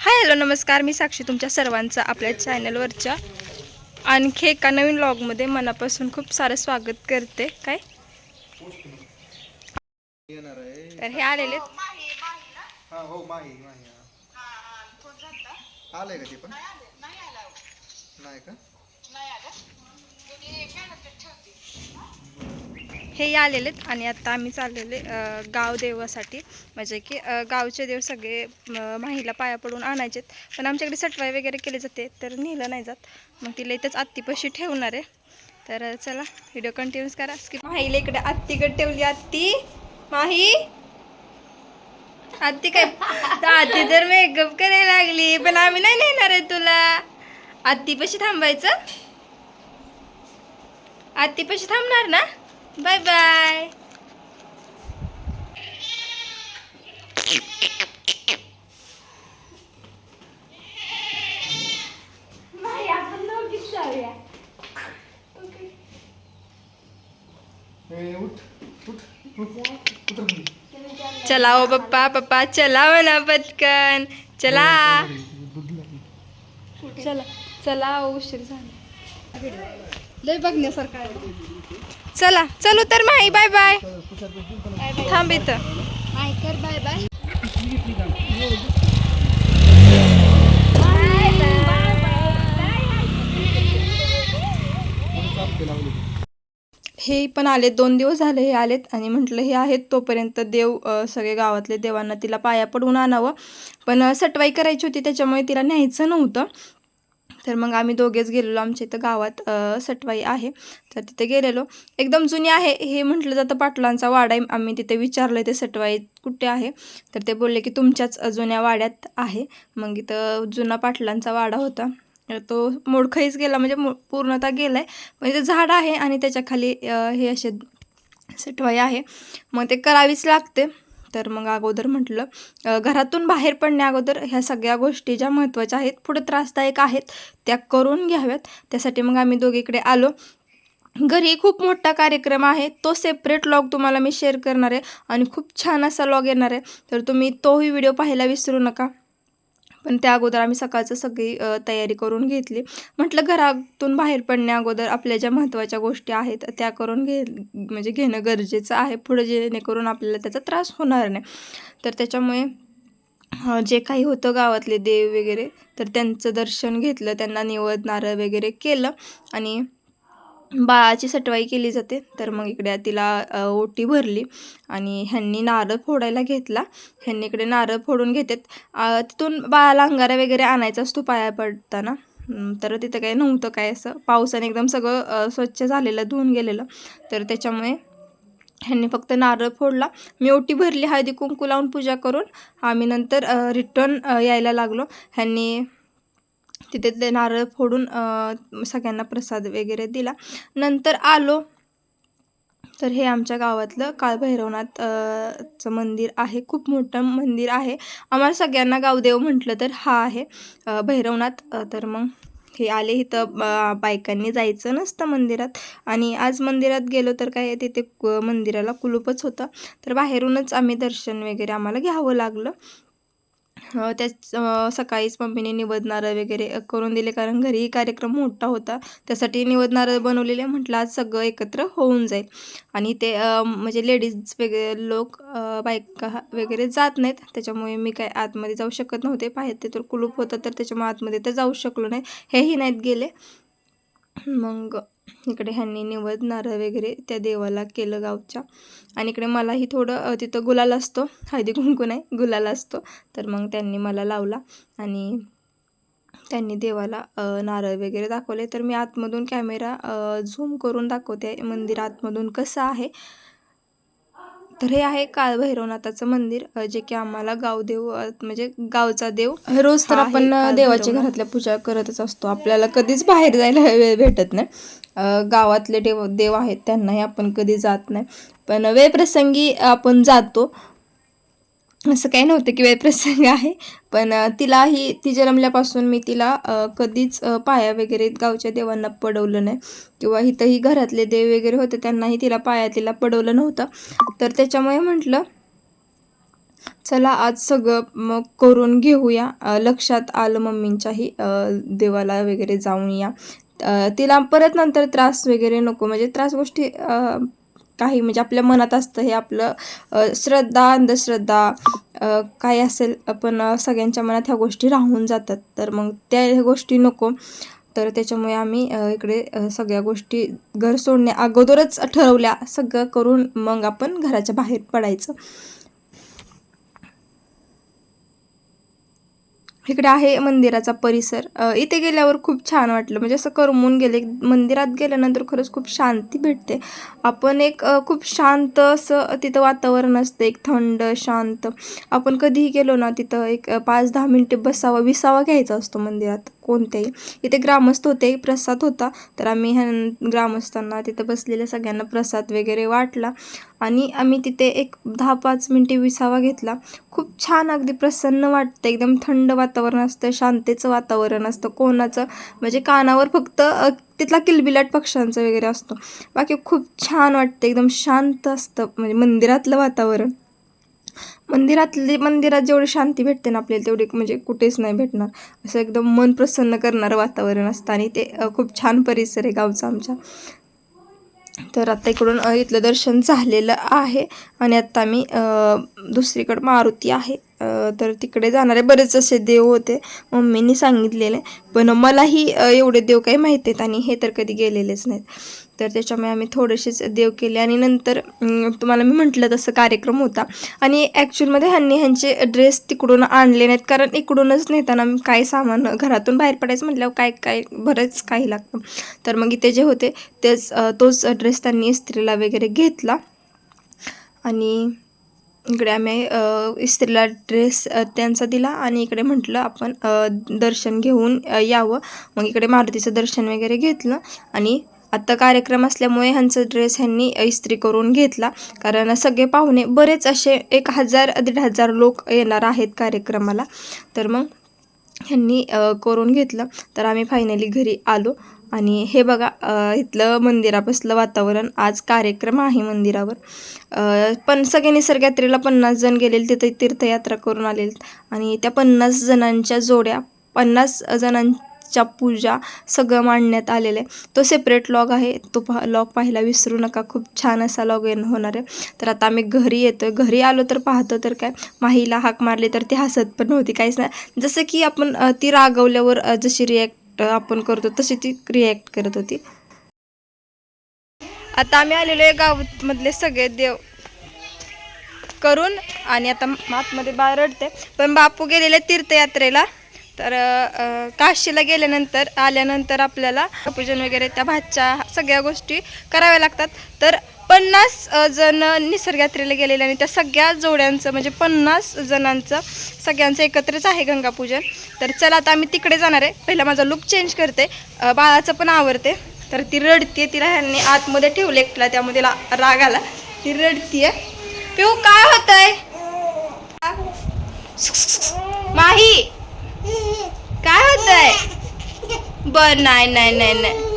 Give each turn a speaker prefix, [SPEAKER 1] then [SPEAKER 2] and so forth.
[SPEAKER 1] Hi hello नमस्कार. मी साक्षी तुमच्या सर्वांचं आपल्या चॅनलवरच्या आणखी एका नवीन व्लॉगमध्ये मनापासून खूप सारं स्वागत करते. काय?
[SPEAKER 2] येणार आहे
[SPEAKER 1] तर हे आलेले
[SPEAKER 2] हा हो माही माही हा. आलंय का ते पण? नाही का?
[SPEAKER 1] हे आलेलेत आणि आता आम्ही चाललेले अ, गाव देवासाठी. म्हणजे की गावचे देव सगळे म, माहीला पाया पडून आणायचेत पण आमच्याकडे सटवाई वगैरे केले जाते तर नेलं नाही जात. मग तिला इथंच आत्तीपाशी ठेवणार आहे. तर चला व्हिडिओ कंटिन्यूस करा. की माहीला इकडे आत्तीकडे ठेवली आत्ती. माही. आत्ती काय? आत्ती तर मेकअप करायला लागली पण आम्ही नाही नेणार आहे तुला. आत्तीपाशी थांबायचं? आत्तीपाशी थांबणार ना? बाय बाय
[SPEAKER 2] ए, उठ उठ उठ उतर खाली.
[SPEAKER 1] चला ओ पप्पा पप्पा चला म्हणा पटकन. चला. चला चला उशीर झाला.
[SPEAKER 3] लय बघण्यासारखं आहे
[SPEAKER 1] चला चलू तर माही बाय बाय थांब इथं.
[SPEAKER 3] कर बाय बाय
[SPEAKER 1] हे पण आलेत दोन दिवस झाले हे आलेत आणि म्हटलं हे आहेत तोपर्यंत देव सगळे गावातले देवांना तिला पाया पडून आणावं. पण सटवाई करायची होती त्याच्यामुळे तिला न्यायचं नव्हतं. तर मग आम्ही दोघेच गेलेलो. आमच्या इथं गावात सटवाई आहे. तर तिथे गेलेलो. एकदम जुनी आहे. हे म्हटलं जातं पाटलांचा वाडा आहे. आम्ही तिथे विचारलं ते सटवाई कुठे आहे? तर ते बोलले की तुमच्याच जुन्या वाड्यात आहे. मग इथं जुना पाटलांचा वाडा होता. तर तो मोडखईच गेला म्हणजे मो पूर्णतः गेला आहे म्हणजे झाड आहे आणि त्याच्याखाली हे असे सटवाई आहे. मग ते करावीच लागते. तर मग अगोदर म्हटलं घरातून बाहेर पडण्या अगोदर ह्या सगळ्या गोष्टी ज्या महत्त्वाच्या आहेत पुढे त्रासदायक आहेत त्या करून घ्याव्यात. त्यासाठी मग आम्ही दोघीकडे आलो. घरी खूप मोठा कार्यक्रम आहे. तो सेपरेट लॉग तुम्हाला मी शेअर करणार आहे आणि खूप छान असा लॉग येणार आहे. तर तुम्ही तोही व्हिडिओ पाहायला विसरू नका. पण त्या अगोदर आम्ही सकाळचं सगळी तयारी करून घेतली. म्हटलं घरातून बाहेर पडण्या अगोदर आपल्या ज्या महत्त्वाच्या गोष्टी आहेत त्या करून घे म्हणजे घेणं गरजेचं आहे. पुढे जेणेकरून आपल्याला त्याचा त्रास होणार नाही. तर त्याच्यामुळे जे काही होतं गावातले देव वगैरे तर त्यांचं दर्शन घेतलं त्यांना निवद नारळ वगैरे केलं आणि बाळाची सटवाई केली जाते. तर मग इकडे तिला ओटी भरली आणि ह्यांनी नारळ फोडायला घेतला. ह्यांनी इकडे नारळ फोडून घेतात. तिथून बाळाला अंगारा वगैरे आणायचा असतो पाया पडताना. तर तिथं काही नव्हतं काय असं. पावसाने एकदम सगळं स्वच्छ झालेलं धुवून गेलेलं. तर त्याच्यामुळे ह्यांनी फक्त नारळ फोडला. मी ओटी भरली हळदी कुंकू लावून पूजा करून आम्ही नंतर रिटर्न यायला लागलो. ह्यांनी तिथे ते नारळ फोडून सगळ्यांना प्रसाद वगैरे दिला. नंतर आलो. तर हे आमच्या गावातलं काळभैरवनाथ चं मंदिर आहे. खूप मोठं मंदिर आहे. आम्हाला सगळ्यांना गावदेव म्हटलं तर हा आहे भैरवनाथ. तर मग हे आले इथं बायकांनी जायचं नसतं मंदिरात. आणि आज मंदिरात गेलो तर काय तिथे मंदिराला कुलूपच होतं. तर बाहेरूनच आम्ही दर्शन वगैरे आम्हाला घ्यावं लागलं. त्याच सकाळीच मम्मीने निवदणारं वगैरे करून दिले. कारण घरी कार्यक्रम मोठा होता. त्यासाठी निवदणारं बनवलेले म्हटलं आज सगळं एकत्र होऊन जाईल. आणि ते म्हणजे लेडीज वगैरे लोक बायका वगैरे जात नाहीत. त्याच्यामुळे मी काय आतमध्ये जाऊ शकत नव्हते. बाहेर ते तर कुलूप होतं तर त्याच्यामुळे आतमध्ये तर जाऊ शकलो नाही. हेही नाहीत गेले. मग इकडे ह्यांनी निवद नारळ वगैरे त्या देवाला केलं गावच्या. आणि इकडे मलाही थोडं तिथं गुलाल असतो. हळदी कुंकू नाही गुलाल असतो. तर मग त्यांनी मला लावला आणि त्यांनी देवाला नारळ वगैरे दाखवले. तर मी आतमधून कॅमेरा झूम करून दाखवते मंदिर आतमधून कसं आहे. तर हे आहे काळभैरवनाथाचं मंदिर जे की आम्हाला गावदेव म्हणजे गावचा देव रोज तर आपण
[SPEAKER 3] काळभैरवनाथ.
[SPEAKER 1] घरातल्या पूजा करतच असतो. आपल्याला कधीच बाहेर जायला वेळ भेटत नाही. गावातले देव देव आहेत त्यांनाही आपण कधी जात नाही. पण वेळप्रसंगी आपण जातो. असं काही नव्हतं की वेळप्रसंग आहे. पण तिलाही ती जन्मल्यापासून मी तिला कधीच पाया वगैरे गावच्या देवांना पडवलं नाही. किंवा इथंही घरातले देव वगैरे होते त्यांनाही तिला पाया तिला पडवलं नव्हतं. तर त्याच्यामुळे म्हटलं चला आज सगळं मग करून घेऊया. लक्षात आलं मम्मींच्याही देवाला वगैरे जाऊन या. तिला परत नंतर त्रास वगैरे नको. म्हणजे त्रास गोष्टी काही म्हणजे आपल्या मनात असतं हे आपलं श्रद्धा अंधश्रद्धा काय असेल पण सगळ्यांच्या मनात ह्या गोष्टी राहून जातात. तर मग त्या ह्या गोष्टी नको. तर त्याच्यामुळे आम्ही इकडे सगळ्या गोष्टी घर सोडण्या अगोदरच ठरवल्या. सगळं करून मग आपण घराच्या बाहेर पडायचं. इकडे आहे मंदिराचा परिसर. इथे गेल्यावर खूप छान वाटलं. म्हणजे असं करमून गेले. मंदिरात गेल्यानंतर खरंच खूप शांती भेटते. आपण एक खूप शांत असं तिथं वातावरण असतं. एक थंड शांत. आपण कधीही गेलो ना तिथं एक पाच दहा मिनटे बसावा विसावा घ्यायचा असतो मंदिरात. कोणत्याही. इथे ग्रामस्थ होते प्रसाद होता. तर आम्ही ह्या ग्रामस्थांना तिथं बसलेल्या सगळ्यांना प्रसाद वगैरे वाटला. आणि आम्ही तिथे एक दहा पाच मिनटे विसावा घेतला. खूप छान अगदी प्रसन्न वाटतं. एकदम थंड वातावरण असतं शांतेचं वातावरण असतं. कोणाचं म्हणजे कानावर फक्त तिथला किलबिलाट पक्ष्यांचं वगैरे असतो. बाकी खूप छान वाटतं. एकदम शांत असतं. म्हणजे मंदिरातलं वातावरण. मंदिरातली मंदिरात जेवढी शांती भेटते ना आपल्याला तेवढी म्हणजे कुठेच नाही भेटणार. असं एकदम मन प्रसन्न करणारं वातावरण असतं आणि ते खूप छान परिसर आहे गावचा आमच्या तर आता इकडून इथलं दर्शन झालेलं आहे आणि आता मी दुसरीकडं मारुती आहे. तर तिकडे जाणारे बरेच असे देव होते मम्मीनी सांगितलेले. पण मलाही एवढे देव काही माहीत आहेत आणि हे तर कधी गेलेलेच नाहीत. तर त्याच्यामुळे आम्ही थोडेसेच देव केले. आणि नंतर तुम्हाला मी म्हटलं तसं कार्यक्रम होता. आणि ॲक्च्युअलमध्ये ह्यांनी ह्यांचे ड्रेस तिकडून आणले नाहीत. कारण इकडूनच नेताना काय सामान घरातून बाहेर पडायचं म्हटल्यावर काय काय बरंच काही लागतं. तर मग इथे जे होते तेच तोच ड्रेस त्यांनी इस्त्रीला वगैरे घेतला. आणि इकडे आम्ही इस्त्रीला ड्रेस त्यांचा दिला. आणि इकडे म्हटलं आपण दर्शन घेऊन यावं. मग इकडे मारुतीचं दर्शन वगैरे घेतलं. आणि आत्ता कार्यक्रम असल्यामुळे ह्यांचा ड्रेस ह्यांनी इस्त्री करून घेतला. कारण सगळे पाहुणे बरेच असे एक हजार दीड हजार लोक येणार आहेत कार्यक्रमाला. तर मग ह्यांनी करून घेतलं. तर आम्ही फायनली घरी आलो. आणि हे बघा इथलं मंदिरापासलं वातावरण. आज कार्यक्रम आहे मंदिरावर. पण सगळे निसर्गयात्रेला पन्नास जण गेलेले तिथे तीर्थयात्रा करून आलेले. आणि त्या पन्नास जणांच्या जोड्या पन्नास जणां जणांच्या पूजा सगळं मांडण्यात आलेलं आहे. तो सेपरेट लॉग आहे. तो पहा लॉग पाहायला विसरू नका. खूप छान असा लॉग येणं होणार आहे. तर आता आम्ही घरी येतो घरी आलो तर पाहतो तर काय माहीला हाक मारली तर ती हसत पण नव्हती काहीच नाही. जसं की आपण ती रागवल्यावर जशी रिॲक्ट आपण करतो तशी ती रिॲक्ट करत होती. आता आम्ही आलेलो आहे गावामधले सगळे देव करून आणि आता आतमध्ये बाळ रडते पण बापू गेलेले तीर्थयात्रेला. तर काशीला गेल्यानंतर आल्यानंतर आपल्याला पूजन वगैरे त्या भातच्या सगळ्या गोष्टी कराव्या लागतात. तर पन्नास जण निसर्गयात्रेला गेलेले आणि त्या सगळ्या जोड्यांचं म्हणजे पन्नास जणांचं सगळ्यांचं एकत्रच आहे गंगापूजन. तर चला आता आम्ही तिकडे जाणार आहे. पहिला माझा लुक चेंज करते. बाळाचं पण आवडते. तर ती रडते तिला ह्यांनी आतमध्ये ठेवले एकला त्यामुळे तिला राग आला. ती रडतीये. पिऊ काय होतंय? माही! काय होतंय? बर नाही नाही नाही नाही.